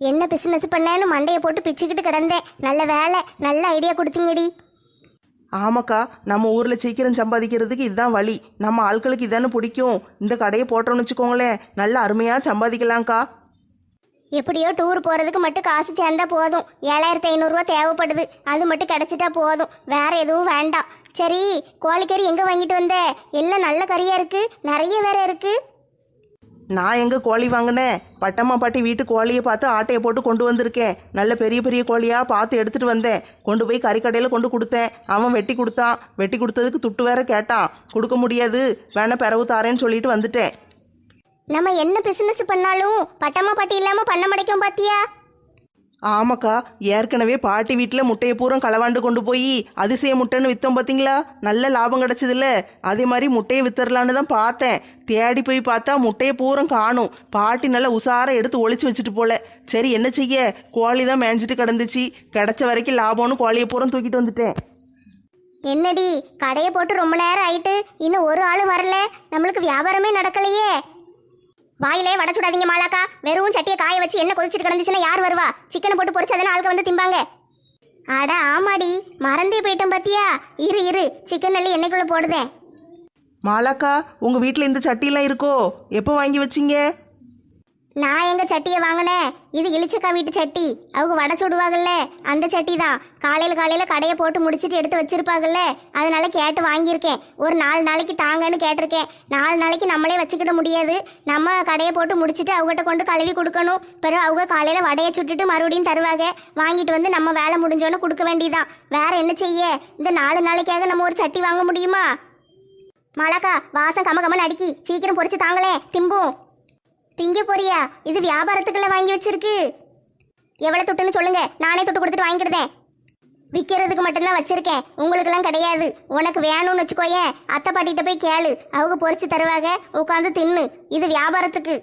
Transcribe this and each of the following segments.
என்ன பிசினஸ் பண்ணேன்னு மண்டையை போட்டு பிச்சுக்கிட்டு கிடந்தேன். நல்ல வேலை நல்ல ஐடியா கொடுத்தீங்கடி. ஆமாக்கா நம்ம ஊரில் சீக்கிரம் சம்பாதிக்கிறதுக்கு இதுதான் வழி. நம்ம ஆட்களுக்கு இதானே பிடிக்கும். இந்த கடையை போட்டோம்னு வச்சுக்கோங்களேன் நல்ல அருமையாக சம்பாதிக்கலாம்க்கா. எப்படியோ டூர் போகிறதுக்கு மட்டும் காசு சேர்ந்தா போதும். ஏழாயிரத்தி ஐநூறுரூவா தேவைப்படுது. அது மட்டும் கிடச்சிட்டா போதும். வேற எதுவும் வேண்டாம். சரி கோழிக்கறி எங்கே வாங்கிட்டு வந்த? எல்லாம் நல்ல கறியாக இருக்குது நிறைய வேற இருக்குது நான் எங்கே கோழி வாங்கினேன்? பட்டம்மா பாட்டி வீட்டு கோழியை பார்த்து ஆட்டையை போட்டு கொண்டு வந்திருக்கேன். நல்ல பெரிய பெரிய கோழியாக பார்த்து எடுத்துட்டு வந்தேன். கொண்டு போய் கறிக்கடையில் கொண்டு கொடுத்தேன். அவன் வெட்டி கொடுத்தான். வெட்டி கொடுத்ததுக்கு துட்டு வேற கேட்டான். கொடுக்க முடியாது. வேணா பிறவு தாரேன்னு சொல்லிட்டு வந்துட்டேன். நம்ம என்ன பிசினஸ் பண்ணாலும் பட்டம்மா பாட்டி இல்லாமல் பண்ண முடிக்கும் பாத்தியா? ஆமாக்கா ஏற்கனவே பாட்டி வீட்டில் முட்டையை பூரம் களவாண்டு கொண்டு போய் அதிசய முட்டைன்னு விற்றோம் பார்த்தீங்களா நல்ல லாபம் கிடச்சதில்ல. அதே மாதிரி முட்டையை வித்தரலான்னு தான் பார்த்தேன். தேடி போய் பார்த்தா முட்டையை பூரம் காணும். பாட்டி நல்லா உசாரம் எடுத்து ஒழிச்சு வச்சுட்டு போல. சரி என்ன செய்ய? கோழி தான் மேய்ஞ்சிட்டு கிடந்துச்சு. கிடச்ச வரைக்கும் லாபம்னு கோழியை பூரா தூக்கிட்டு வந்துட்டேன். என்னடி கடையை போட்டு ரொம்ப நேரம் ஆயிட்டு இன்னும் ஒரு ஆளும் வரல. நம்மளுக்கு வியாபாரமே நடக்கலையே. வாயிலே வட சுடாதீங்க மாலாக்கா. வெறும் சட்டியை காய வச்சு என்ன கொதிச்சிட்டு கிடந்துச்சுன்னா யார் வருவா? சிக்கனை போட்டு பொரிச்சதானே ஆளுக்கு வந்து திம்பாங்க. அட ஆமாடி. மறந்தே போயிட்டோம் பாத்தியா? இரு இரு. சிக்கன் அள்ளி எண்ணெய்க்குள்ள போடுதேன். மாலாக்கா உங்கள் வீட்டில் இந்த சட்டிலாம் இருக்கோ? எப்போ வாங்கி வச்சீங்க? நான் எங்க சட்டியை வாங்கினேன் இது இளிச்சக்கா வீட்டு சட்டி. அவங்க வடை சுடுவாங்கல்ல அந்த சட்டி தான் காலையில் காலையில் கடையை போட்டு முடிச்சிட்டு எடுத்து வச்சிருப்பாங்கல்ல அதனால கேட்டு வாங்கியிருக்கேன். ஒரு நாலு நாளைக்கு தாங்கன்னு கேட்டிருக்கேன். நாலு நாளைக்கு நம்மளே வச்சுக்கிட முடியாது. நம்ம கடையை போட்டு முடிச்சிட்டு அவங்ககிட்ட கொண்டு கழுவி கொடுக்கணும். பிறகு அவங்க காலையில் வடையை சுட்டுட்டு மறுபடியும் தருவாங்க. வாங்கிட்டு வந்து நம்ம வேலை முடிஞ்சோன்னு கொடுக்க வேண்டியதான் வேற என்ன செய்ய? இந்த நாலு நாளைக்காக நம்ம ஒரு சட்டி வாங்க முடியுமா? மலக்கா வாசம் கம கமன்னு அடிக்கி. சீக்கிரம் பொறிச்சு தாங்களே திம்பும். திங்க போறியா? இது வியாபாரத்துக்குள்ள வாங்கி வச்சிருக்கு. எவ்வளவு துட்டுன்னு சொல்லுங்க. நானே துட்டு கொடுத்துட்டு வாங்கிக்கிடுதேன். விற்கிறதுக்கு மட்டும்தான் வச்சிருக்கேன். உங்களுக்கெல்லாம் கிடையாது. உனக்கு வேணும்னு வச்சுக்கோயேன். அத்தை பாட்டிகிட்ட போய் கேளு. அவங்க பொரிச்சு தருவாங்க. உட்காந்து தின்னு. இது வியாபாரத்துக்கு.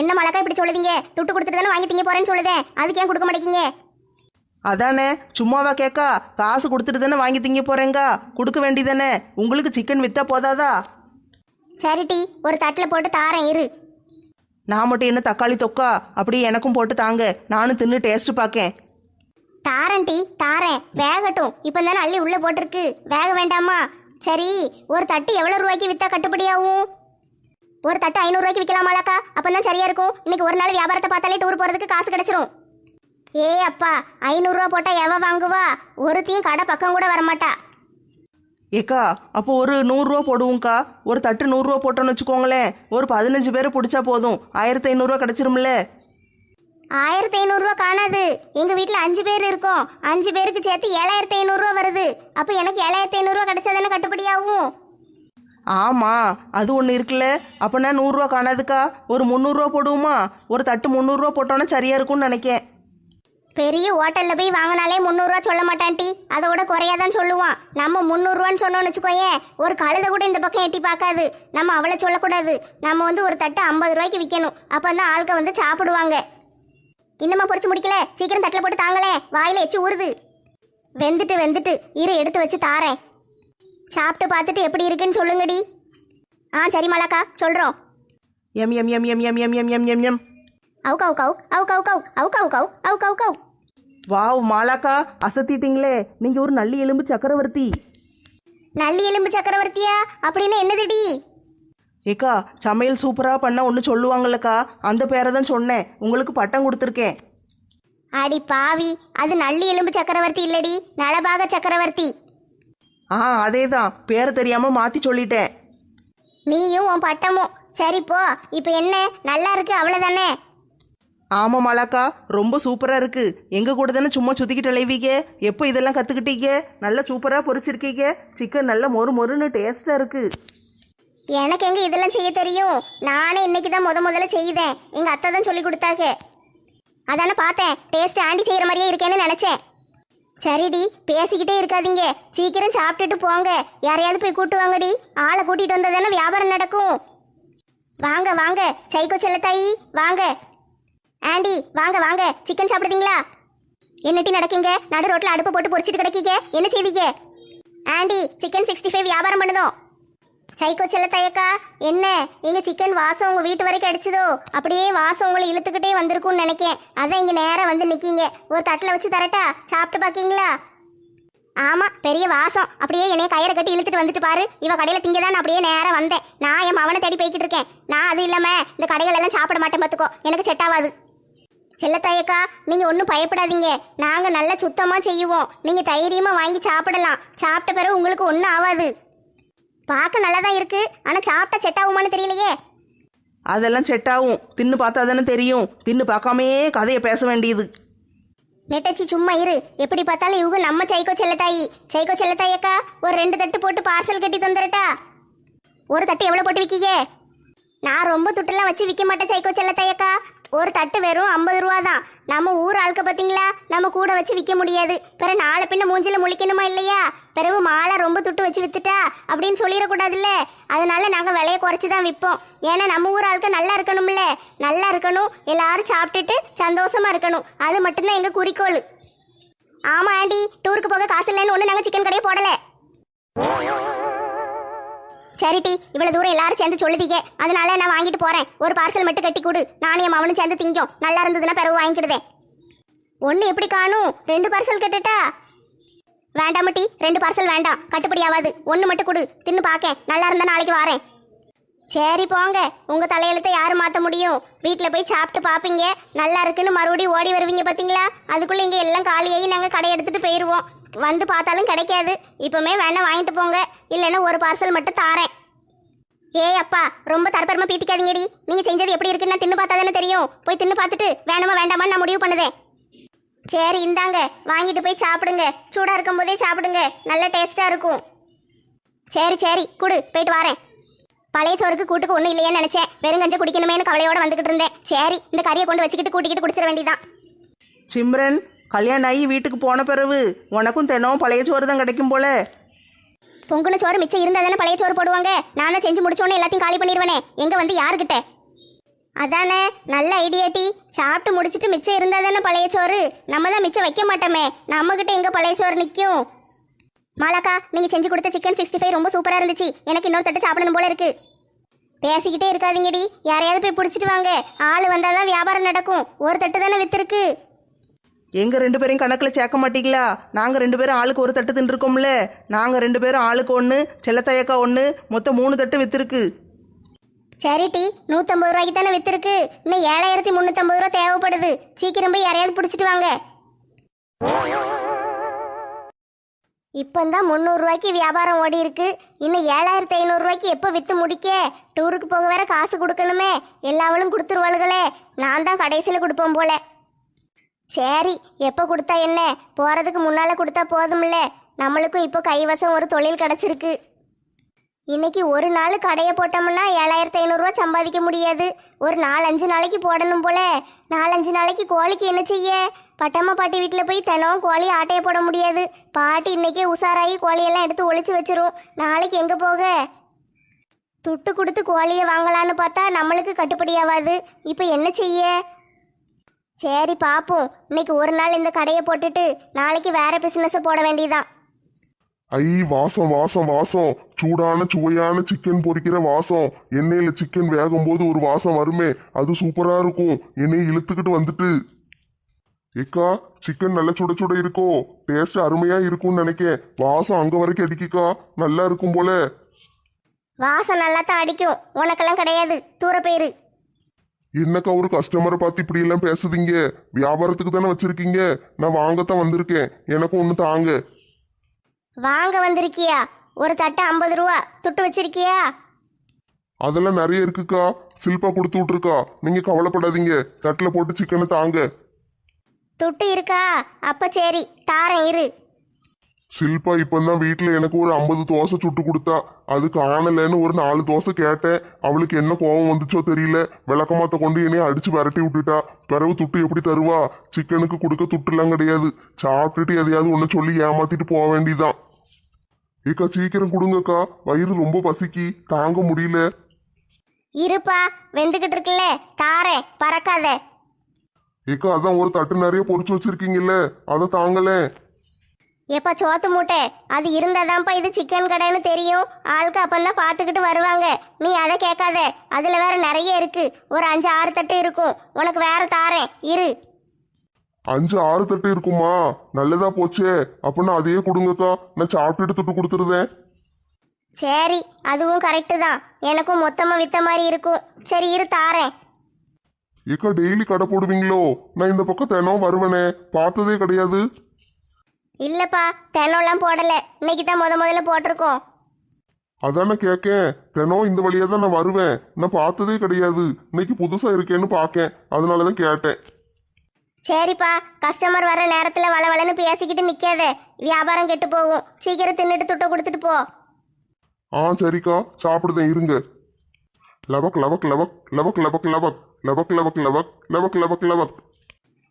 என்ன மழக்கா இப்படி சொல்லுதீங்க? துட்டு கொடுத்துட்டு தானே வாங்கி திங்க போறேன்னு சொல்லுதேன் அதுக்கு ஏன் கொடுக்க மாட்டேங்க அதானே. சும்மாவா கேக்கா? காசு கொடுத்துட்டு தானே வாங்கி திங்க போறேங்க. கொடுக்க வேண்டியதானே. உங்களுக்கு சிக்கன் வித்தா போதாதா? சரிட்டி ஒரு தட்டில் போட்டு தாரேன். இரு. நான் மட்டும் என்ன தக்காளி தொக்கா? அப்படி எனக்கும் போட்டு தாங்க. நானும் தின்னு டேஸ்ட் பார்க்கேன் தாரன் டீ தாரேன் வேகட்டும். இப்போ தானே அள்ளி உள்ள போட்டிருக்கு. வேக வேண்டாமா? சரி ஒரு தட்டு எவ்வளோ ரூபாய்க்கு வித்தா கட்டுப்படியாகும்? ஒரு தட்டு ஐநூறுரூவாய்க்கு விற்கலாமாலாக்கா அப்போ தான் சரியா இருக்கும். இன்னைக்கு ஒரு நாள் வியாபாரத்தை பார்த்தாலே டூர் போகிறதுக்கு காசு கிடைச்சிரும். ஏ அப்பா ஐநூறுரூவா போட்டால் எவ வாங்குவா? ஒருத்தையும் கடை பக்கம் கூட வரமாட்டா. ஏக்கா அப்போ ஒரு நூறுரூவா போடுவோம்க்கா. ஒரு தட்டு நூறுரூவா போட்டோன்னு வச்சுக்கோங்களேன் ஒரு பதினஞ்சு பேரை பிடிச்சா போதும். ஆயிரத்தி ஐநூறுரூவா கிடச்சிரும்ல. ஆயிரத்தி ஐநூறுரூவா காணாது. எங்கள் வீட்டில் அஞ்சு பேர் இருக்கோம். அஞ்சு பேருக்கு சேர்த்து ஏழாயிரத்தி ஐநூறுரூவா வருது. அப்போ எனக்கு ஏழாயிரத்தி ஐநூறுரூவா கிடைச்சா தானே கட்டுப்படியாகும் ஆமாம் அது ஒன்று இருக்குல்ல. அப்போ நான் நூறுரூவா காணாதுக்கா. ஒரு முந்நூறுரூவா போடுவோமா? ஒரு தட்டு முந்நூறுரூவா போட்டோன்னா சரியாக இருக்கும்னு நினைக்கேன். பெரிய ஹோட்டல்ல போய் வாங்கினாலே முந்நூறுரூவா சொல்ல மாட்டான்டி அதோட குறையாதான் சொல்லுவான். நம்ம முந்நூறுரூவான்னு சொன்னோம்னு வச்சுக்கோயேன் ஒரு கழுதை கூட இந்த பக்கம் எட்டி பார்க்காது. நம்ம அவளை சொல்லக்கூடாது. நம்ம வந்து ஒரு தட்டு ஐம்பது ரூபாய்க்கு விற்கணும் அப்போ தான் ஆட்கள் வந்து சாப்பிடுவாங்க. இன்னுமா பொரிச்சு முடிக்கல? சீக்கிரம் தட்டில் போட்டு தாங்களே. வாயில எச்சு ஊறுது. வெந்துட்டு வெந்துட்டு இரு எடுத்து வச்சு தாரேன். சாப்பிட்டு பார்த்துட்டு எப்படி இருக்குன்னு சொல்லுங்கடி ஆ சரி மலாக்கா சொல்கிறோம் எம் எம் எம் எம் எம் எம் எம் எம் எம் எம். அவு கவு கவு அவு கவு கவு அவு கவு கவு அவு கவு கவு வாவ் மாலாக்கா அசத்திட்டீங்களே. நீங்கள் ஒரு நல்லி எலும்பு சக்கரவர்த்தி. நல்லி எலும்பு சக்கரவர்த்தியா? அப்படின்னு என்னதுடி? ஏக்கா சமையல் சூப்பராக பண்ண ஒன்று சொல்லுவாங்கல்லக்கா. அந்த பேரை தான் சொன்னேன். உங்களுக்கு பட்டம் கொடுத்துருக்கேன். அடி பாவி அது நல்லி எலும்பு சக்கரவர்த்தி இல்லடி. நலபாக சக்கரவர்த்தி. ஆ அதே தான் பேரை தெரியாமல் மாற்றி சொல்லிட்டேன். நீயும் உன் பட்டமும். சரி போ. இப்போ என்ன? நல்லா இருக்கு அவ்வளோதானே ஆமாம் மாலாக்கா ரொம்ப சூப்பராக இருக்குது எங்கள் கூட தானே சும்மா சுற்றிக்கிட்டு அலைவீங்க? எப்போ இதெல்லாம் கற்றுக்கிட்டீங்க நல்லா சூப்பராக பொரிச்சிருக்கீங்க. சிக்கன் நல்லா மொறு மொறுன்னு டேஸ்ட்டாக இருக்குது எனக்கு எங்கே இதெல்லாம் செய்ய தெரியும்? நானே இன்னைக்கு தான் முத முதல்ல செய்தேன். எங்கள் அத்தை தான் சொல்லி கொடுத்தாங்க. அதானே பார்த்தேன். டேஸ்ட் ஆண்டி செய்கிற மாதிரியே இருக்கேன்னு நினச்சேன். சரிடி பேசிக்கிட்டே இருக்காதீங்க. சீக்கிரம் சாப்பிட்டுட்டு போங்க. யாரையாவது போய் கூட்டு வாங்கடி. ஆளை கூட்டிகிட்டு வந்தால் தானே வியாபாரம் நடக்கும். வாங்க வாங்க. சைக்கோ செல்லத்தாயி வாங்க. ஆண்டி வாங்க வாங்க. சிக்கன் சாப்பிடுதீங்களா என்னட்டி நடக்கீங்க? நடு ரோட்ல அடுப்பு போட்டு பொரிச்சிட்டு கிடக்கீங்க. என்ன செய்வீங்க? ஆண்டி சிக்கன் சிக்ஸ்டி ஃபைவ் வியாபாரம் பண்ணுதோம். சைக்கோ செல்லத்தையக்கா என்ன? எங்க சிக்கன் வாசம் உங்க வீட்டு வரைக்கும் அடிச்சதோ? அப்படியே வாசம் உங்களை இழுத்துக்கிட்டே வந்திருக்கும்னு நினைக்கேன். அதான் இங்க நேரம் வந்து நிக்கீங்க. ஒரு தட்டுல வச்சு தரட்டா? சாப்பிட்டு பாக்கீங்களா? ஆமா பெரிய வாசம். அப்படியே என்னைய கயிறை கட்டி இழுத்துட்டு வந்துட்டு பாரு. இவ கடையில திங்க தான் அப்படியே நேரம் வந்தேன். நான் என் மவனை தேடி போய்கிட்டு இருக்கேன். நான் அது இல்லாம இந்த கடைகள் எல்லாம் சாப்பிட மாட்டேன் பாத்துக்கோ. எனக்கு செட் ஆகாது. செல்லத்தாயக்கா நீங்க ஒன்றும் பயப்படாதீங்க. நாங்க நல்லா சுத்தமா செய்வோம். நீங்க தைரியமா வாங்கி சாப்பிடலாம். சாப்பிட்ட பிறகு உங்களுக்கு ஒன்றும் ஆகாது பார்க்க நல்லா தான் இருக்கு. ஆனா சாப்பிட்டா செட் ஆகுமான்னு தெரியலையே. அதெல்லாம் செட் ஆகும். தின்னு பார்த்தா தானே தெரியும். தின்னு பார்க்காமே கதையை பேச வேண்டியது. நெட்டச்சி சும்மா இரு. எப்படி பார்த்தாலும் இவங்க நம்ம சைக்கோ செல்லத்தாயி. சைக்கோ செல்லத்தாயக்கா ஒரு ரெண்டு தட்டு போட்டு பார்சல் கட்டி தந்துடட்டா? ஒரு தட்டு எவ்வளோ போட்டு விற்கீங்க நான் ரொம்ப துட்டெல்லாம் வச்சு விற்க மாட்டேன் சைக்கோ செல்லத்தாயக்கா. ஒரு தட்டு வெறும் ஐம்பது ரூபா தான். நம்ம ஊர் ஆளுக்க பார்த்தீங்களா நம்ம கூட வச்சு விற்க முடியாது. பிறகு நாலு பின்ன மூஞ்சில் முழிக்கணுமா இல்லையா? பிறகு மாலை ரொம்ப துட்டு வச்சு வித்துட்டா அப்படின்னு சொல்லிடக்கூடாதுல்ல? அதனால நாங்கள் விலையை குறைச்சி தான் விற்போம் ஏன்னா நம்ம ஊர் ஆளுக்க நல்லா இருக்கணும்ல. நல்லா இருக்கணும். எல்லாரும் சாப்பிட்டுட்டு சந்தோஷமா இருக்கணும். அது மட்டும்தான் எங்கள் குறிக்கோள். ஆமாம் ஆண்டி. டூருக்கு போக காசு இல்லைன்னு ஒன்று நாங்கள் சிக்கன் கடையை போடலை. சரிட்டி இவ்வளவு தூரம் எல்லாரும் சேர்ந்து சொல்லுதீங்க. அதனால நான் வாங்கிட்டு போறேன். ஒரு பார்சல் மட்டும் கட்டி கொடு. நானும் என் மவனும் சேர்ந்து திங்கும். நல்லா இருந்ததுன்னா பிறகு வாங்கிக்கிடுதேன். ஒன்று எப்படி காணும்? ரெண்டு பார்சல் கட்டட்டா? வேண்டாம் டி ரெண்டு பார்சல் வேண்டாம். கட்டுப்படி ஆகாது ஒன்று மட்டும் கொடு. தின்னு பார்க்கேன் நல்லா இருந்தா நாளைக்கு வரேன். சரி போங்க. உங்கள் தலையெழுத்தை யார் மாற்ற முடியும்? வீட்டில் போய் சாப்பிட்டு பார்ப்பீங்க நல்லா இருக்குன்னு மறுபடியும் ஓடி வருவீங்க பார்த்தீங்களா அதுக்குள்ளே இங்கே எல்லாம் காலியாகி நாங்கள் கடை எடுத்துகிட்டு போயிடுவோம் வந்து பார்த்தாலும் கிடைக்காது. இப்பவுமே வேணால் வாங்கிட்டு போங்க. இல்லைன்னா ஒரு பார்சல் மட்டும் தாரேன். ஏய் அப்பா ரொம்ப தரப்பரமா பீத்திக்காதீங்கடி. நீங்க செஞ்சது எப்படி இருக்குன்னு நான் தின்னு பார்த்தா தானே தெரியும். போய் தின்னு பார்த்துட்டு வேணுமா வேண்டாமான்னு நான் முடிவு பண்ணுதேன். சரி இந்தாங்க. வாங்கிட்டு போய் சாப்பிடுங்க. சூடா இருக்கும் போதே சாப்பிடுங்க. நல்ல டேஸ்டா இருக்கும். சரி சரி குடு போயிட்டு வரேன். பழைய சோறுக்கு கூட்டுக்கு ஒன்றும் இல்லையேன்னு வெறும் கஞ்சி குடிக்கணுமேனு கவலையோட வந்துகிட்டு இருந்தேன். சரி இந்த கறியை கொண்டு வச்சுக்கிட்டு கூட்டிக்கிட்டு குடிச்சிட வேண்டியதான் சிம்ரன் கல்யாணம் ஆகி வீட்டுக்கு போன பிறகு உனக்கும் தினம் பழைய சோறு தான் கிடைக்கும் போல. பொங்குன சோறு மிச்சம் இருந்தா தானே பழைய சோறு போடுவாங்க? நான் தான் செஞ்சு முடிச்சோன்னே எல்லாத்தையும் காலி பண்ணிடுவேனே எங்க வந்து யாருக்கிட்ட அதானே நல்ல ஐடியா டி. சாப்பிட்டு முடிச்சிட்டு மிச்சம் இருந்தா தானே பழைய சோறு? நம்ம தான் மிச்சம் வைக்க மாட்டோமே. நம்மக்கிட்ட கிட்ட எங்க பழைய சோறு நிற்கும் மாலாக்கா நீங்கள் செஞ்சு கொடுத்த சிக்கன் சிக்ஸ்டி ஃபைவ் ரொம்ப சூப்பராக இருந்துச்சு. எனக்கு இன்னொரு தட்டு சாப்பிடணும் போல இருக்கு. பேசிக்கிட்டே இருக்காதீங்கடி. யாரையாவது போய் பிடிச்சிட்டு வாங்க. ஆள் வந்தால் தான் வியாபாரம் நடக்கும். ஒரு தட்டு தானே வித்துருக்கு. எங்க ரெண்டு பேரையும் கணக்கில் சேர்க்க மாட்டீங்களா? நாங்கள் ரெண்டு பேரும் ஆளுக்கு ஒரு தட்டு தின்றுருக்கோம்ல. நாங்கள் ரெண்டு பேரும் ஆளுக்கு ஒன்று செல்லத்தாயக்கா ஒன்று மொத்தம் மூணு தட்டு வித்துருக்கு. சரி நூற்றம்பது ரூபாய்க்கு தானே வித்துருக்கு. இன்னும் ஏழாயிரத்தி முந்நூற்றம்பது ரூபா தேவைப்படுது. சீக்கிரம் போய் யாரையாவது பிடிச்சிட்டு வாங்க. இப்போந்தான் முந்நூறுரூவாய்க்கு வியாபாரம் ஓடி இருக்கு. இன்னும் ஏழாயிரத்தி ஐநூறுரூவாய்க்கு எப்போ விற்று முடிக்க? டூருக்கு போக வேற காசு கொடுக்கணுமே. எல்லாவளும் கொடுத்துருவாளுகளே. நான் தான் கடைசியில் கொடுப்போம் போல. சரி எப்போ கொடுத்தா என்ன? போகிறதுக்கு முன்னால் கொடுத்தா போதும்ல நம்மளுக்கும் இப்போ கைவசம் ஒரு தொழில் கிடச்சிருக்கு. இன்னைக்கு ஒரு நாள் கடையை போட்டோம்னா ஏழாயிரத்தி ஐநூறுரூவா சம்பாதிக்க முடியாது. ஒரு நாலஞ்சு நாளைக்கு போடணும் போல. நாலஞ்சு நாளைக்கு கோழிக்கு என்ன செய்ய? பட்டம்மா பாட்டி வீட்டில் போய் தினம் கோழி ஆட்டையை போட முடியாது. பாட்டி இன்னைக்கே உஷாராகி கோழியெல்லாம் எடுத்து ஒழிச்சு வச்சிரும். நாளைக்கு எங்கே போக? துட்டு கொடுத்து கோழியை வாங்கலான்னு பார்த்தா நம்மளுக்கு கட்டுப்படி ஆகாது. இப்போ என்ன செய்ய? சரி பார்ப்போம் இன்னைக்கு ஒரு நாள் இந்த கடையை போட்டுட்டு நாளைக்கு வேற பிசினஸ் போட வேண்டியதான் ஐ வாசம் வாசம் வாசம். சூடான சுவையான சிக்கன் பொரிக்கிற வாசம். எண்ணெயில சிக்கன் வேகும் போது ஒரு வாசம் வருமே. அது சூப்பரா இருக்கும். எண்ணெயை இழுத்துக்கிட்டு வந்துட்டு. ஏக்கா சிக்கன் நல்ல சுட சுட இருக்கோ? டேஸ்ட் அருமையா இருக்கும்னு நினைக்கேன் வாசம் அங்க வரைக்கும் அடிக்கிக்கா. நல்லா இருக்கும் போல. வாசம் நல்லா தான் அடிக்கும். உனக்கெல்லாம் கிடையாது. தூர போயிரு. என்னக்கா ஒரு கஸ்டமரை பார்த்து இப்படி எல்லாம் பேசுதீங்க? வியாபாரத்துக்கு தானே வச்சிருக்கீங்க? நான் வாங்கத்தான் வந்திருக்கேன். எனக்கும் ஒன்று தாங்க. வாங்க வந்திருக்கியா? ஒரு தட்டு ஐம்பது ரூபா. துட்டு வச்சிருக்கியா? அதெல்லாம் நிறைய இருக்குக்கா. சில்பா கொடுத்து விட்டுருக்கா. நீங்க கவலைப்படாதீங்க. தட்டில் போட்டு சிக்கனை தாங்க. துட்டு இருக்கா? அப்ப சரி. தாரேன் இரு. ஷில்பா இப்பந்தான் வீட்டில் எனக்கு ஒரு ஐம்பது தோசை சுட்டு கொடுத்தா. அது காணலைன்னு ஒரு நாலு தோசை கேட்டேன். அவளுக்கு என்ன கோபம் வந்துச்சோ தெரியல. விளக்கமாத்த கொண்டு என்னைய அடிச்சு விரட்டி விட்டுட்டா. பிறகு துட்டு எப்படி தருவா? சிக்கனுக்கு கொடுக்க துட்டுலாம் கிடையாது. சாப்பிட்டுட்டு எதையாவது ஒன்று சொல்லி ஏமாத்திட்டு போக வேண்டியதான் ஏக்கா சீக்கிரம் கொடுங்கக்கா. வயிறு ரொம்ப பசிக்கி. தாங்க முடியல. இருப்பா வெந்துகிட்டு இருக்குல்ல. தாரேன் பறக்காத. ஏக்கா அதான் ஒரு தட்டு நிறைய பொரிச்சு வச்சிருக்கீங்கல்ல. அதை தாங்களேன். எப்பா சோத்து மூட்டை? அது இருந்தாதான்ப்பா இது சிக்கன் கடைன்னு தெரியும். ஆளுக்கு அப்பந்தான் பார்த்துக்கிட்டு வருவாங்க. நீ அதை கேட்காத. அதில் வேற நிறைய இருக்கு. ஒரு அஞ்சு ஆறு தட்டு இருக்கும். உனக்கு வேற தாரேன். இரு. அஞ்சு ஆறு தட்டு இருக்குமா? நல்லதா போச்சே. அப்படின்னா அதையே கொடுங்கக்கா. நான் சாப்பிட்டுட்டு துட்டு கொடுத்துருதேன் சரி அதுவும் கரெக்டு தான். எனக்கும் மொத்தமாக வித்த மாதிரி இருக்கும். சரி இரு தாரேன். ஏக்கா டெய்லி கடை போடுவீங்களோ? நான் இந்த பக்கம் தினம் வருவேனே. பார்த்ததே கிடையாது. இல்லைப்பா தென்னம்லாம் போடலை. இன்னைக்கு தான் முத முதல்ல போட்டிருக்கோம். அதானே கேட்கேன் தினம் இந்த வழியா தான் நான் வருவேன். நான் பார்த்ததே கிடையாது. இன்னைக்கு புதுசா இருக்கேன்னு பார்க்கேன் அதனால தான் கேட்டேன். சரிப்பா கஸ்டமர் வர நேரத்தில் வளவளன்னு பேசிக்கிட்டு நிற்காத வியாபாரம் கெட்டு போகும். சீக்கிரம் தின்னுட்டு துட்டை கொடுத்துட்டு போ. ஆ சரிக்கா. சாப்பிடுதேன் இருங்க. லவக் லவக் லவக் லவக் லவக் லவக். லவக் லவக் லவக் லவக் லவக் லவக்.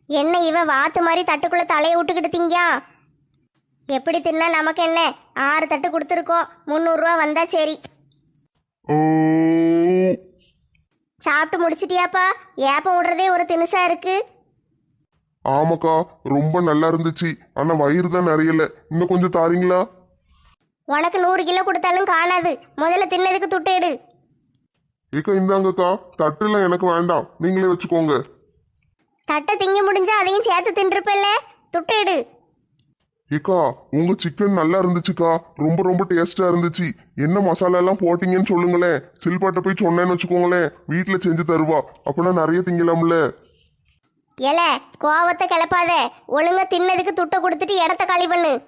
என்ன இவன் வாத்து மாதிரி தட்டுக்குள்ள தலையை விட்டுக்கிட்டு திங்கா? எப்படி தின்னா நமக்கு என்ன? ஆறு தட்டு கொடுத்துருக்கோம். முந்நூறுரூவா வந்தா சரி. சாப்பிட்டு முடிச்சிட்டியாப்பா? ஏப்பம் விடுறதே ஒரு தினுசா இருக்கு. ஆமாக்கா ரொம்ப நல்லா இருந்துச்சு. ஆனா வயிறு தான் நிறையல. இன்னும் கொஞ்சம் தாரீங்களா? உனக்கு நூறு கிலோ கொடுத்தாலும் காணாது. முதல்ல தின்னதுக்கு துட்டு எடு. ஏக்கா இந்தாங்கக்கா. தட்டுலாம் எனக்கு வேண்டாம். நீங்களே வச்சுக்கோங்க. தட்டை திங்க முடிஞ்சா அதையும் சேர்த்து தின்றுப்பல்ல. துட்டு எடு. ஏக்கா உங்க சிக்கன் நல்லா இருந்துச்சுக்கா. ரொம்ப ரொம்ப டேஸ்டா இருந்துச்சு. என்ன மசாலா எல்லாம் போட்டீங்கன்னு சொல்லுங்களேன். சில்பாட்ட போய் சொன்னேன்னு வச்சுக்கோங்களேன். வீட்டுல செஞ்சு தருவா. அப்பனா நிறைய திங்கலாம்ல. ஏல கோவத்தை கிளப்பாத. ஒழுங்கா தின்னதுக்கு துட்டை கொடுத்துட்டு இடத்த காலி பண்ணு.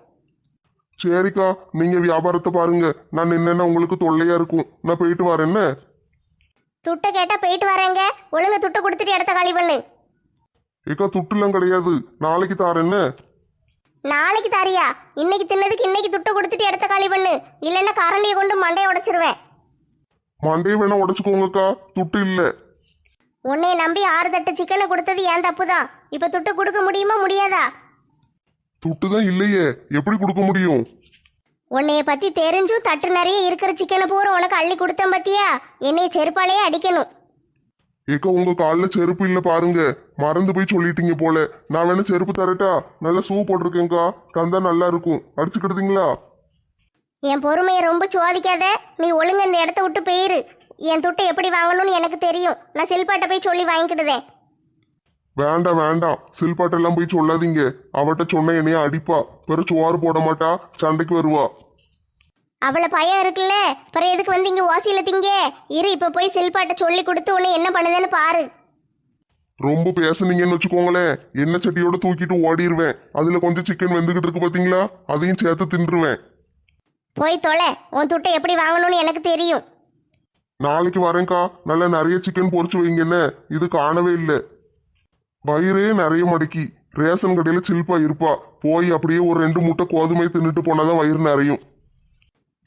சரிக்கா நீங்க வியாபாரத்தை பாருங்க. நான் நின்னா உங்களுக்கு தொல்லையா இருக்கும். நான் போயிட்டு வரேன் என்ன? துட்டை கேட்டா போயிட்டு வரேங்க. ஒழுங்கா துட்டை கொடுத்துட்டு இடத்த காலி பண்ணு. ஏக்கா துட்டுலாம் கிடையாது. நாளைக்கு தாரேன்னு நாளைக்கு தாரியா. இன்னைக்கு தின்னதுக்கு இன்னைக்கு துட்டை கொடுத்துட்டு இடத்த காலி பண்ணு. இல்லைன்னா கரண்டியை கொண்டு மண்டையை உடைச்சிருவேன். மண்டையை வேணா உடைச்சுக்கோங்கக்கா. துட்டு இல்ல. உன்னைய நம்பி ஆறு தட்டு சிக்கனை கொடுத்தது ஏன் தப்பு தான் இப்போ துட்டு கொடுக்க முடியுமா முடியாதா? துட்டு தான் இல்லையே. எப்படி கொடுக்க முடியும்? உன்னைய பத்தி தெரிஞ்சும் தட்டு நிறைய இருக்கிற சிக்கனை பூரா உனக்கு அள்ளி கொடுத்தேன் பத்தியா? என்னைய செருப்பாலேயே அடிக்கணும். ஏக்கா உங்க காலில் செருப்பு இல்ல பாருங்க. மறந்து போய் சொல்லிட்டீங்க போல. நான் வேணா செருப்பு தரட்டா? நல்ல ஷூ போட்டிருக்கேன்க்கா. தந்தா நல்லா இருக்கும். அடிச்சுக்கிடுதீங்களா? என் பொறுமையை ரொம்ப சோதிக்காத. நீ ஒழுங்கா இந்த இடத்த விட்டு போயிரு. என் துட்டை எப்படி வாங்கணும்னு எனக்கு தெரியும். நான் செல்பாட்டை போய் சொல்லி வாங்கிக்கிடுதேன். வேண்டாம் வேண்டாம். சில்பாட்டெல்லாம் போய் சொல்லாதீங்க. அவட்ட சொன்ன என்னைய அடிப்பா. பிறகு சோறு போட மாட்டா. சண்டைக்கு வருவா. அவளை பயம் இருக்குல்ல? அப்புறம் எதுக்கு வந்து இங்க ஓசியில திங்க? இரு இப்ப போய் செல்பாட்டை சொல்லி கொடுத்து உன்னை என்ன பண்ணுதுன்னு பாரு. ரொம்ப பேசுனீங்கன்னு வச்சுக்கோங்களேன். எண்ணெய் சட்டியோட தூக்கிட்டு ஓடிடுவேன் அதுல கொஞ்சம் சிக்கன் வெந்துகிட்டு இருக்கு பாத்தீங்களா? அதையும் சேர்த்து தின்றுவேன். போய் தொலை. உன் துட்டை எப்படி வாங்கணும்னு எனக்கு தெரியும். நாளைக்கு வரேன்க்கா. நல்லா நிறைய சிக்கன் பொரிச்சு வைங்கன்னு இது காணவே இல்லை. வயிறே நிறைய மடக்கி. ரேஷன் கடையில சில்பா இருப்பா. போய் அப்படியே ஒரு ரெண்டு முட்டை கோதுமை தின்னுட்டு போனாதான் வயிறு நிறையும்.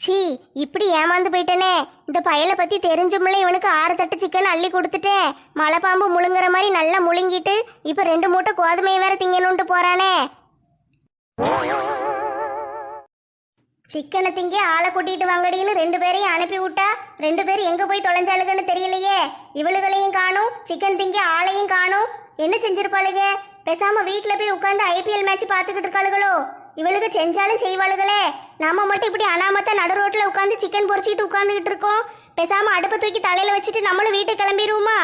சீ இப்படி ஏமாந்து போயிட்டனே. இந்த பயலை பத்தி தெரிஞ்சும்ல இவனுக்கு ஆறு தட்டு சிக்கன் அள்ளி கொடுத்துட்டேன் மலைப்பாம்பு முழுங்குற மாதிரி நல்லா முழுங்கிட்டு இப்ப ரெண்டு மூட்டை கோதுமையை வேற திங்கணும்ட்டு போறானே. சிக்கனை திங்க ஆளை கூட்டிட்டு வாங்கடின்னு ரெண்டு பேரையும் அனுப்பி விட்டா ரெண்டு பேரும் எங்க போய் தொலைஞ்சாளுகன்னு தெரியலையே. இவளுகளையும் காணும் சிக்கன் திங்க ஆளையும் காணும். என்ன செஞ்சிருப்பாளுங்க பேசாம வீட்டுல போய் உட்காந்து ஐபிஎல் மேட்ச் பாத்துக்கிட்டு இருக்காளுகளோ? இவளுக்கு செஞ்சாலும் செய்வாளுகளே. நம்ம மட்டும் இப்படி அனாமத்தா நடு ரோட்டில் உட்காந்து சிக்கன் பொரிச்சிக்கிட்டு உட்காந்துக்கிட்டு இருக்கோம். பேசாம அடுப்பை தூக்கி தலையில வச்சுட்டு நம்மளும் வீட்டுக்கு கிளம்பிடுவோமா?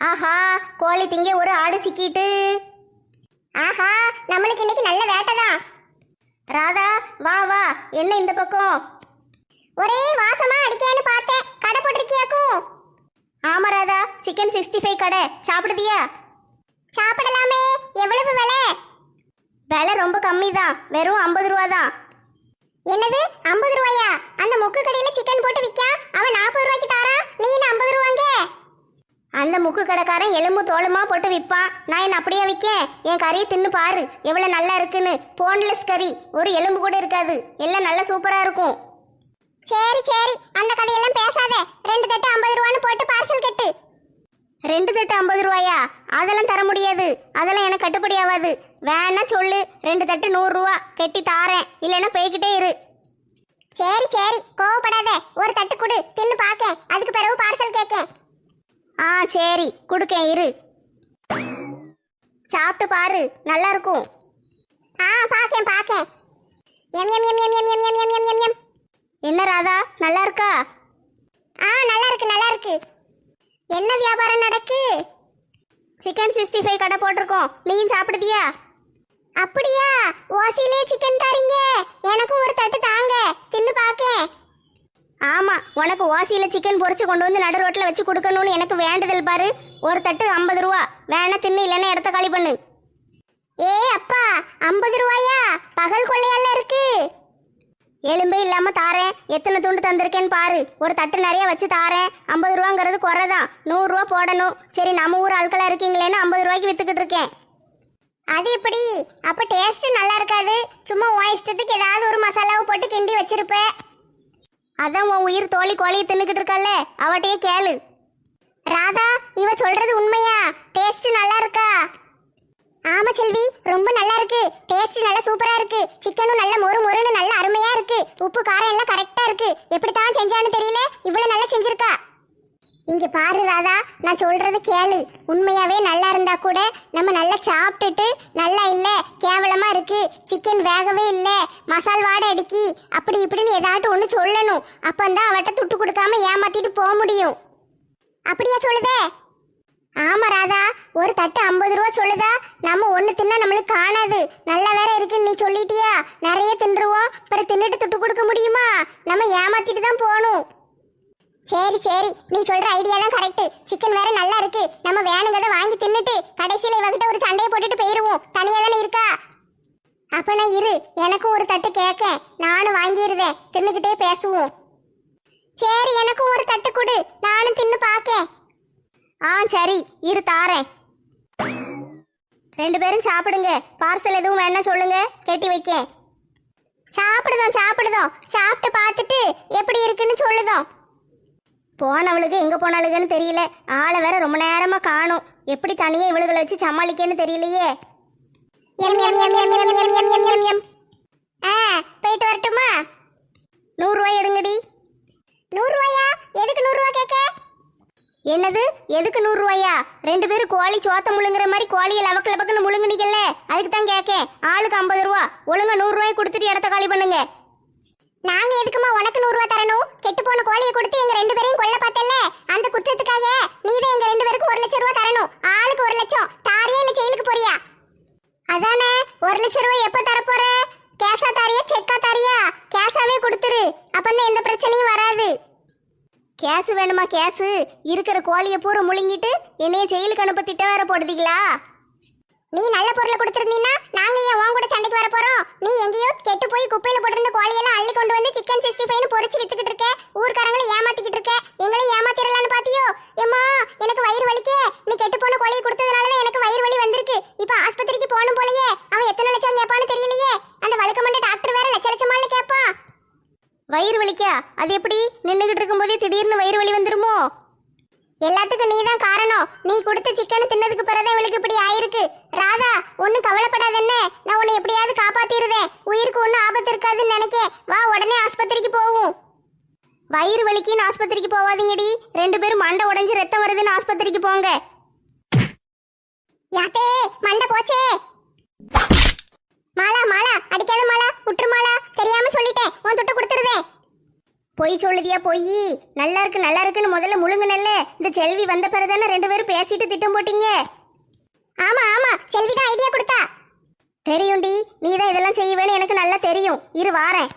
ஆஹா கோழி திங்க ஒரு ஆடு சிக்கிட்டு. ஆஹா நம்மளுக்கு இன்னைக்கு நல்ல வேட்டை தான் ராதா வா வா என்ன இந்த பக்கம்? ஒரே வாசமா அடிக்கேன்னு பார்த்தேன். கடை போட்டிருக்கியாக்கும்? ஆமா ராதா சிக்கன் சிக்ஸ்டி ஃபைவ் கடை. சாப்பிடுதியா? சாப்பிடலாமே. எவ்வளவு விலை? விலை ரொம்ப கம்மி தான் வெறும் ஐம்பது ரூபா தான் என்னது? ஐம்பது ரூபாயா? அந்த முக்கு கடையில சிக்கன் போட்டு விற்கா அவன் நாற்பது ரூபாய்க்கு தாரா? நீ என்ன ஐம்பது ரூபாங்க? அந்த முக்கு கடைக்காரன் எலும்பு தோலுமா போட்டு விற்பான் நான் என்ன அப்படியே விற்கேன் என் கறியை தின்னு பாரு. எவ்வளோ நல்லா இருக்குன்னு. போன்லெஸ் கறி. ஒரு எலும்பு கூட இருக்காது. எல்லாம் நல்லா சூப்பராக இருக்கும். சரி சரி. அந்த கதையெல்லாம் பேசாத. ரெண்டு தட்டு ஐம்பது ரூபான்னு போட்டு பார்சல் கட்டு. ரெண்டு தட்டு ஐம்பது ரூபாயா? அதெல்லாம் தர முடியாது. அதெல்லாம் எனக்கு கட்டுப்படி ஆகாது வேணா சொல்லு. ரெண்டு தட்டு நூறுரூவா. கெட்டி கட்டி தாரேன். இல்லைன்னா போய்கிட்டே இரு. சரி சரி. கோவப்படாத. ஒரு தட்டு கொடு. தின்னு பார்க்க அதுக்கு பிறகு பார்சல் கேட்கேன் ஆ சரி. கொடுக்கேன். இரு. சாப்பிட்டு பாரு. நல்லா இருக்கும். ஆ பார்க்கேன் பார்க்கேன் எம் எம் எம் எம் எம் எம் எம் எம் எம் எம் எம். என்ன ராதா? நல்லா இருக்கா? ஆ நல்லா இருக்கு நல்லா இருக்கு. என்ன வியாபாரம் நடக்கு? சிக்கன் சிக்ஸ்டி ஃபைவ் கடை போட்டிருக்கோம். நீயும் சாப்பிடுதியா? அப்படியா? ஓசிலே சிக்கன் தரீங்க எனக்கும் ஒரு தட்டு தாங்க. தின்னு பாக்கேன். ஆமா உனக்கு ஓசியில சிக்கன் பொரிச்சு கொண்டு வந்து நடு ரோட்ல வச்சு கொடுக்கணும்னு எனக்கு வேண்டுதல் பாரு. ஒரு தட்டு ஐம்பது ரூபா. வேணா தின்னு இல்லைன்னா இடத்த காலி பண்ணு. ஏ அப்பா ஐம்பது ரூபாயா? பகல் கொள்ளையால இருக்கு. எலும்பே இல்லாம தாரேன். எத்தனை துண்டு தந்திருக்கேன்னு பாரு. ஒரு தட்டு நிறைய வச்சு தாரேன். ஐம்பது ரூபாங்கிறது குறைதான். நூறுரூவா போடணும். சரி நம்ம ஊர் ஆட்களா இருக்கீங்களேன்னு ஐம்பது ரூபாய்க்கு வித்துக்கிட்டு இருக்கேன். அது எப்படி? அப்ப டேஸ்ட் நல்லா இருக்காது. சும்மா உன் இஷ்டத்துக்கு ஏதாவது ஒரு மசாலாவை போட்டு கிண்டி வச்சிருப்ப. அதான் உன் உயிர் தோழி கோழியை தின்னுக்கிட்டு இருக்கல்ல அவட்டையே கேளு. ராதா இவ சொல்றது உண்மையா? டேஸ்ட் நல்லா இருக்கா? ஆமா செல்வி ரொம்ப நல்லா இருக்கு. டேஸ்ட் நல்லா சூப்பரா இருக்கு. சிக்கனும் நல்ல மொறு மொறுன்னு நல்ல அருமையா இருக்கு. உப்பு காரம் எல்லாம் கரெக்டா இருக்கு. எப்படித்தான் செஞ்சான்னு தெரியல? இவ்வளவு நல்லா செஞ்சிருக்கா. இங்க பாரு ராதா நான் சொல்றது கேளு. உண்மையாவே நல்லா இருந்தா கூட நம்ம நல்லா சாப்பிட்டுட்டு நல்லா இல்ல கேவலமா இருக்கு. சிக்கன் வேகவே இல்ல மசால் வாடை அடிக்கி அப்படி இப்படின்னு ஏதாட்டும் ஒண்ணு சொல்லணும். அப்பந்தான் அவட்ட துட்டு கொடுக்காம ஏமாத்திட்டு போக முடியும். அப்படியா சொல்லுதே? ஆமா ராதா ஒரு தட்டு ஐம்பது ரூபா சொல்லுதா. நம்ம ஒண்ணு தின்னா நம்மளுக்கு காணாது. நல்லா வேற இருக்குன்னு நீ சொல்லிட்டியா? நிறைய தின்றுவோம் அப்புறம் தின்னுட்டு துட்டு கொடுக்க முடியுமா? நம்ம ஏமாத்திட்டு தான் போகணும் சரி சரி. நீ சொல்ற ஐடியா தான் கரெக்ட் சிக்கன் வேற நல்லா இருக்கு. நம்ம வேணுங்கிறத வாங்கி தின்னுட்டு கடைசியில இவகிட்ட ஒரு சண்டையை போட்டுட்டு போயிருவோம். தனியா தானே இருக்கா? அப்பனா இரு. எனக்கும் ஒரு தட்டு கேட்க. நானும் வாங்கிடுதேன் தின்னுக்கிட்டே பேசுவோம். சரி எனக்கும் ஒரு தட்டு கொடு. நானும் தின்னு பார்க்க. ஆ சரி. இரு தாரேன். ரெண்டு பேரும் சாப்பிடுங்க. பார்சல் எதுவும் வேணா சொல்லுங்க. கட்டி வைக்கேன் சாப்பிடுதோம் சாப்பிடுதோம். சாப்பிட்டு பார்த்துட்டு எப்படி இருக்குன்னு சொல்லுதோம். போனவளுக்கு எங்கே போனாளுகன்னு தெரியல. ஆளை வேற ரொம்ப நேரமாக காணும். எப்படி தனியாக இவளுகளை வச்சு சமாளிக்கேன்னு தெரியலையே. ஆ போயிட்டு வரட்டுமா? நூறுரூவா எடுங்கடி. நூறுரூவாயா? எதுக்கு நூறுரூவா கேட்க? என்னது? எதுக்கு நூறுரூவாயா? ரெண்டு பேரும் கோழி சோத்த முழுங்குற மாதிரி கோழியை லவக்கு லபக்குன்னு முழுங்குனீங்கல்ல. அதுக்கு தான் கேட்கேன். ஆளுக்கு ஐம்பது ரூபா. ஒழுங்கா நூறுரூவாய் கொடுத்துட்டு இடத்த காலி பண்ணுங்க. நாங்க எதுக்குமா உனக்கு நூறுரூவா தரணும்? கெட்டு போன கோழியை கொடுத்து கேஸ் வேணுமா இருக்கிற கோழியை பூரா முழுங்கிட்டு என்னைய ஜெயிலுக்கு அனுப்ப திட்ட வேற போடுதீங்களா? நீ நல்ல பொருளை கொடுத்துருந்தீங்கன்னா நாங்க ஏன் உன் கூட சண்டைக்கு வர போறோம்? நீ எங்கேயோ கெட்டு போய் குப்பையில போட்டிருந்த கோழியெல்லாம் அள்ளி கொண்டு வந்து சிக்கன் சிக்ஸ்டி ஃபைவ் பொரிச்சு வித்துக்கிட்டு இருக்க. ஊர்க்காரங்களை ஏமாத்திக்கிட்டு இருக்க. எங்களையும் ஏமாத்திரலான்னு பாத்தியோ? ஏம்மா எனக்கு வயிறு வலிக்க. நீ கெட்டு போன கோழியை கொடுத்ததுனாலதான் எனக்கு வயிறு வலி வந்திருக்கு. இப்ப ஆஸ்பத்திரிக்கு போகணும் போலயே. அவன் எத்தனை லட்சம் கேட்பான்னு தெரியலையே. அந்த பண்ண டாக்டர் வேற லட்ச லட்சமால கேட்பான். வயிறு வலிக்கா? அது எப்படி? நின்றுகிட்டு இருக்கும்போதே திடீர்னு வயிறு வலி வந்து எல்லாத்துக்கும் நீ தான் காரணம். நீ கொடுத்த சிக்கன் தின்னதுக்கு பிறகு இவளுக்கு இப்படி ஆயிருக்கு. ராதா ஒன்னும் கவலைப்படாத என்ன நான் உன்னை எப்படியாவது காப்பாத்திருவேன். உயிருக்கு ஒன்றும் ஆபத்து இருக்காதுன்னு நினைக்க வா உடனே ஆஸ்பத்திரிக்கு போவோம். வயிறு வலிக்குன்னு ஆஸ்பத்திரிக்கு போவாதீங்கடி. ரெண்டு பேரும் மண்டை உடைஞ்சு ரத்தம் வருதுன்னு ஆஸ்பத்திரிக்கு போங்க. யாத்தே மண்டை போச்சே. மாலா மாலா அடிக்காத மாலா உற்று மாலா. தெரியாம சொல்லிட்டேன். உன் தொட்டு கொடுத்துருவேன். பொய் சொல்லுதியா பொய்? நல்லா இருக்கு நல்லா இருக்குன்னு முதல்ல முழுங்குனல்ல. இந்த செல்வி வந்த பிறதானே ரெண்டு பேரும் பேசிட்டு திட்டம் போட்டீங்க? ஆமா ஆமா. செல்வி தான் ஐடியா கொடுத்தா. தெரியும்டி நீ தான் இதெல்லாம் செய்வேன்னு எனக்கு நல்லா தெரியும். இரு வாரேன்.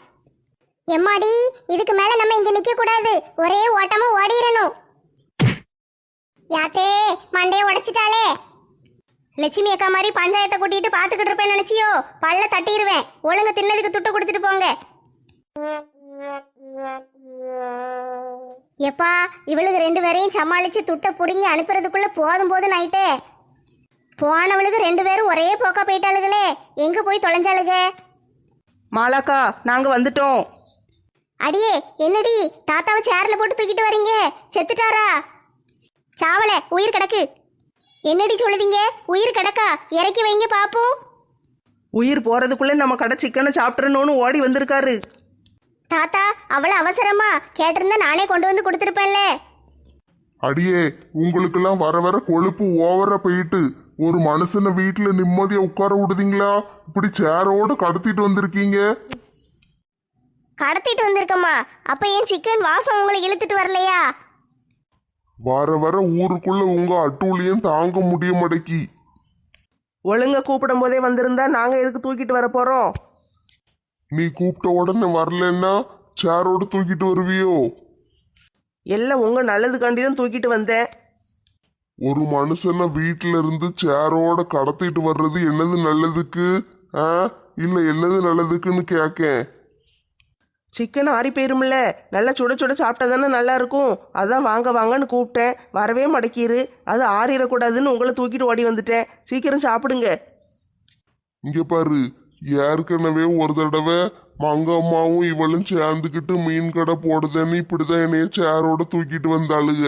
எம்மாடி இதுக்கு மேல நம்ம இங்க நிக்க கூடாது. ஒரே ஓட்டமா ஓடிரணும். யாத்தே மண்டைய உடைச்சிட்டாளே. லட்சுமி அக்கா மாதிரி பஞ்சாயத்தை கூட்டிட்டு பாத்துக்கிட்டு இருப்பேன்னு நினைச்சியோ? பல்ல தட்டிடுவேன் ஒழுங்கு தின்னதுக்கு துட்டு கொடுத்துட்டு போங்க. எப்பா இவளுக்கு ரெண்டு பேரையும் சமாளிச்சு துட்டை புடுங்கி அனுப்புறதுக்குள்ள போதும் போதும் நைட்டே போனவளுக்கு ரெண்டு பேரும் ஒரே போக்கா போயிட்டாளுகளே. எங்க போய் தொலைஞ்சாளுக? மாலாக்கா நாங்க வந்துட்டோம். அடியே என்னடி? தாத்தாவை சேர்ல போட்டு தூக்கிட்டு வரீங்க. செத்துட்டாரா? சாவல உயிர் கிடக்கு. என்னடி சொல்லுதீங்க? உயிர் கிடக்கா? இறக்கி வைங்க பாப்போம். உயிர் போறதுக்குள்ள நம்ம கடை சிக்கனை சாப்பிட்றணும்னு ஓடி வந்திருக்காரு. தாத்தா அவ்வளவு அவசரமா? கேட்டிருந்தா நானே கொண்டு வந்து கொடுத்துருப்பேன்ல. அடியே உங்களுக்கெல்லாம் வர வர கொழுப்பு ஓவரா போயிட்டு ஒரு மனுஷனை வீட்டுல நிம்மதியா உட்கார விடுதீங்களா? இப்படி சேரோட கடத்திட்டு வந்திருக்கீங்க. கடத்திட்டு வந்திருக்கம்மா. அப்ப என் சிக்கன் வாசம் உங்களை இழுத்துட்டு வரலையா? வர வர ஊருக்குள்ள உங்க அட்டூழியம் தாங்க முடிய மாட்டேக்கி. ஒழுங்கா கூப்பிடும் போதே வந்திருந்தா நாங்க எதுக்கு தூக்கிட்டு வர போறோம்? நீ கூப்பிட்ட உடனே வரலன்னா சேரோட தூக்கிட்டு வருவியோ? எல்லாம் உங்க நல்லதுக்காண்டி தான் தூக்கிட்டு வந்தேன். ஒரு மனுஷனை வீட்டுல இருந்து சேரோட கடத்திட்டு வர்றது என்னது நல்லதுக்கு? ஆ? இல்ல என்னது நல்லதுக்குன்னு கேக்கேன். சிக்கன் ஆறி போயிரும்ல. நல்லா சுட சுட சாப்பிட்டா தானே நல்லா இருக்கும் அதான் வாங்க வாங்கன்னு கூப்பிட்டேன். வரவே மடக்கிரு அது ஆறிடக்கூடாதுன்னு உங்களை தூக்கிட்டு ஓடி வந்துட்டேன். சீக்கிரம் சாப்பிடுங்க. இங்க பாரு. ஏற்கனவே ஒரு தடவை மங்கம்மாவும் இவளும் சேர்ந்துக்கிட்டு மீன் கடை போடுதேன்னு இப்படிதான் என்னைய சேரோட தூக்கிட்டு வந்தாளுங்க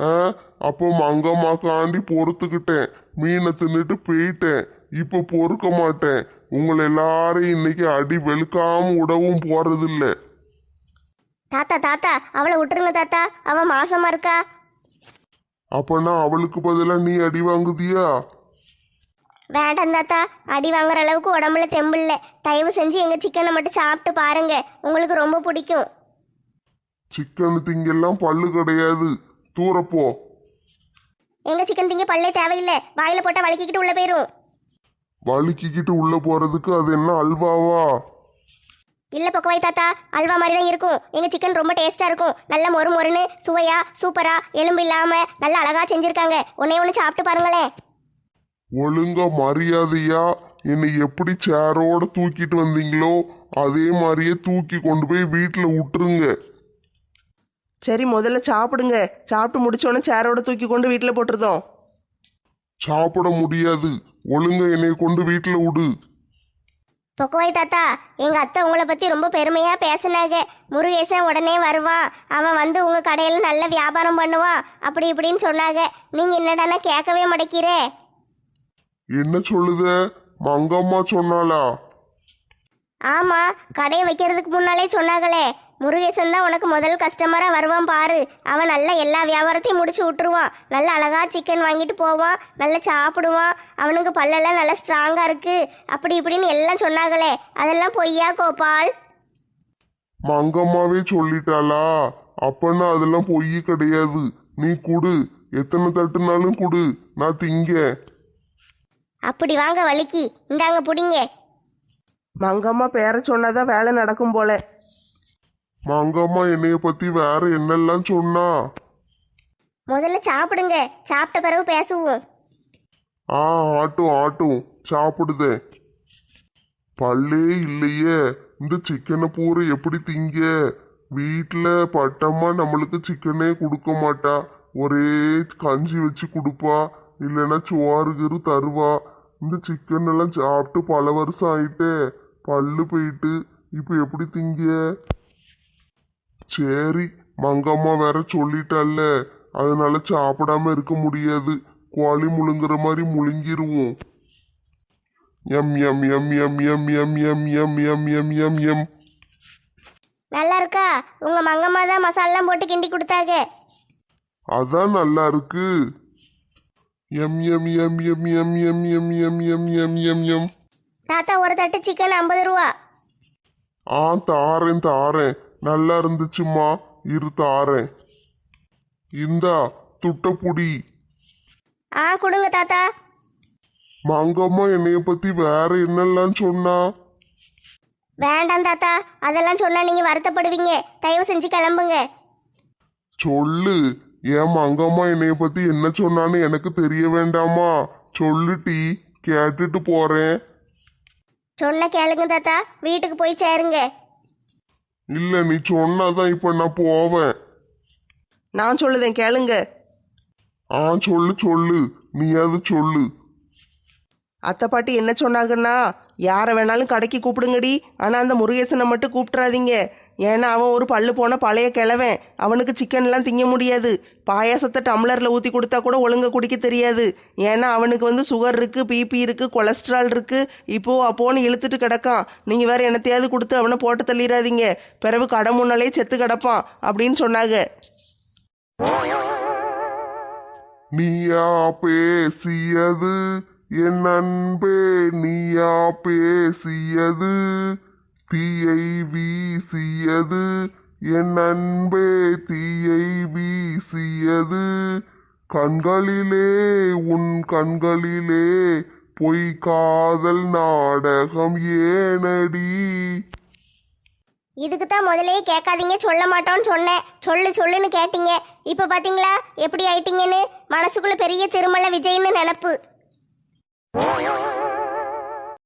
ஆ அப்போ மங்கம்மாக்காண்டி பொறுத்துக்கிட்டேன். மீனை தின்னுட்டு போயிட்டேன். இப்ப பொறுக்க மாட்டேன். உங்களை எல்லாரையும் இன்னைக்கு அடி வெளுக்காம விடவும் போறதில்ல. தாத்தா தாத்தா அவளை விட்டுருங்க தாத்தா. அவ மாசமா இருக்கா? அப்பனா அவளுக்கு பதிலா நீ அடி வாங்குதியா? வேண்டாம் தாத்தா அடி வாங்குற அளவுக்கு உடம்புல தெம்பு இல்ல. தயவு செஞ்சு எங்க சிக்கனை மட்டும் சாப்பிட்டு பாருங்க. உங்களுக்கு ரொம்ப பிடிக்கும். சிக்கன் திங்கெல்லாம் பல்லு கிடையாது. தூரப்போ எங்க சிக்கன் திங்க பல்லே தேவையில்லை. வாயில போட்டா வலிக்கிக்கிட்டு உள்ள போயிரும். வழுக்கிக்கிட்டு உள்ள போறதுக்கு அது என்ன அல்வாவா? இல்ல பக்கவாய் தாத்தா அல்வா மாதிரி தான் இருக்கும். எங்க சிக்கன் ரொம்ப டேஸ்டா இருக்கும். நல்ல மொறு மொறுன்னு சுவையா சூப்பரா எலும்பு இல்லாம நல்ல அழகா செஞ்சிருக்காங்க. ஒன்னே ஒன்று சாப்பிட்டு பாருங்களேன். ஒழுங்கா மரியாதையா என்னை எப்படி சேரோட தூக்கிட்டு வந்தீங்களோ அதே மாதிரியே தூக்கி கொண்டு போய் வீட்டில் விட்டுருங்க. சரி முதல்ல சாப்பிடுங்க. சாப்பிட்டு முடிச்சோன்னே சேரோட தூக்கி கொண்டு வீட்டில் போட்டுருதோம் சாப்பிட முடியாது. ஒழுங்கா என்னை கொண்டு வீட்டில் விடு. பொக்கவாய் தாத்தா எங்க அத்தை உங்களை பத்தி ரொம்ப பெருமையா பேசினாங்க. முருகேசன் உடனே வருவான். அவன் வந்து உங்க கடையில நல்ல வியாபாரம் பண்ணுவான். அப்படி இப்படின்னு சொன்னாங்க. நீங்க என்னடான்னா கேட்கவே மாட்டேக்கிறே என்ன சொல்லுத? மங்கம்மா சொன்னாளா? ஆமா கடையை வைக்கிறதுக்கு முன்னாலே சொன்னாங்களே. முருகேசன் தான் உனக்கு முதல் கஸ்டமரா வருவான் பாரு. அவன் நல்ல எல்லா வியாபாரத்தையும் முடிச்சு விட்டுருவான். நல்ல அழகா சிக்கன் வாங்கிட்டு போவான். நல்லா சாப்பிடுவான். அவனுக்கு பல்லெல்லாம் நல்லா ஸ்ட்ராங்கா இருக்கு. அப்படி இப்படின்னு எல்லாம் சொன்னாங்களே. அதெல்லாம் பொய்யா கோபால்? மங்கம்மாவே சொல்லிட்டாளா? அப்பன்னா அதெல்லாம் பொய் கிடையாது. நீ குடு. எத்தனை தட்டுனாலும் குடு. நான் திங்க. அப்படி வாங்க வலிக்கு இந்தாங்க புடிங்க. மங்கம்மா பேர சொன்னாதான் வேலை நடக்கும் போல. மங்கம்மா என்னைய பத்தி வேற என்னெல்லாம் சொன்னா? முதல்ல சாப்பிடுங்க. சாப்பிட்ட பிறகு பேசுவோம். ஆ ஆட்டும் ஆட்டும். சாப்பிடுதே. பல்லே இல்லையே. இந்த சிக்கனை பூரா எப்படி திங்க? வீட்டில் பட்டம்மா நம்மளுக்கு சிக்கனே கொடுக்க மாட்டா. ஒரே கஞ்சி வச்சு கொடுப்பா. இல்லைன்னா சோறு கீறு தருவா இந்த சிக்கன் எல்லாம் சாப்பிட்டு பல வருஷம் ஆயிட்டே பல்லு போயிட்டு இப்போ எப்படி திங்க சரி மங்கம்மா வேற சொல்லிட்டால அதனால சாப்பிடாம இருக்க முடியாது கோழி முழுங்குற மாதிரி முழுங்கிருவோம் எம் எம் எம் எம் எம் எம் எம் எம் எம் எம் எம் எம் நல்லா இருக்கா உங்க மங்கம்மா தான் மசாலாம் போட்டு கிண்டி கொடுத்தாங்க அதான் நல்லா இருக்கு எம் எம் எம் எம் எம் எம் எம் எம் எம் எம் எம் எம் தாத்தா ஒரு தட்டு சிக்கன் ஐம்பது ரூபா ஆ தாரேன் தாரேன் நல்லா இருந்துச்சுமா இரு தாரேன் இந்தா துட்டப்புடி ஆ கொடுங்க தாத்தா மங்கம்மா என்னைய பத்தி வேற என்னெல்லாம் சொன்னா வேண்டாம் தாத்தா அதெல்லாம் சொன்னா நீங்க வருத்தப்படுவீங்க தயவு செஞ்சு கிளம்புங்க சொல்லு ஏன் மங்கம்மா என்னைய பத்தி என்ன சொன்னான்னு எனக்கு தெரிய வேண்டாமா? சொல்லுட்டி கேட்டுட்டு போறேன். சொன்ன கேளுங்க தாத்தா. வீட்டுக்கு போய் சேருங்க. இல்ல நீ சொன்னாதான் இப்ப நான் போவேன். நான் சொல்லுதேன் கேளுங்க. ஆ சொல்லு சொல்லு. நீயாவது சொல்லு. அத்தை பாட்டி என்ன சொன்னாங்கன்னா யாரை வேணாலும் கடைக்கு கூப்பிடுங்கடி. ஆனால் அந்த முருகேசனை மட்டும் கூப்பிட்றாதீங்க ஏன்னா அவன் ஒரு பல்லு போன பழைய கிழவன். அவனுக்கு சிக்கன்லாம் திங்க முடியாது. பாயாசத்தை டம்ளரில் ஊற்றி கொடுத்தா கூட ஒழுங்காக குடிக்க தெரியாது. ஏன்னா அவனுக்கு வந்து சுகர் இருக்குது பிபி இருக்குது கொலஸ்ட்ரால் இருக்குது இப்போது அப்போன்னு இழுத்துட்டு கிடக்கான். நீங்கள் வேறு என்னத்தையாவது கொடுத்து அவனை போட்டு தள்ளிடாதீங்க பிறகு கடை முன்னாலே செத்து கிடப்பான் அப்படின்னு சொன்னாங்க. நீயா பேசியது? என் அன்பே நீயா பேசியது? தீயை வீசியது என் அன்பே தீயை வீசியது. கண்களிலே உன் கண்களிலே பொய் காதல் நாடகம் ஏனடி? இதுக்கு தான் முதலே கேட்காதீங்க சொல்ல மாட்டோம்னு சொன்னேன். சொல்லு சொல்லுன்னு கேட்டீங்க. இப்போ பாத்தீங்களா? எப்படி ஆயிட்டீங்கன்னு? மனசுக்குள்ள பெரிய திருமலை விஜய்னு நினப்பு.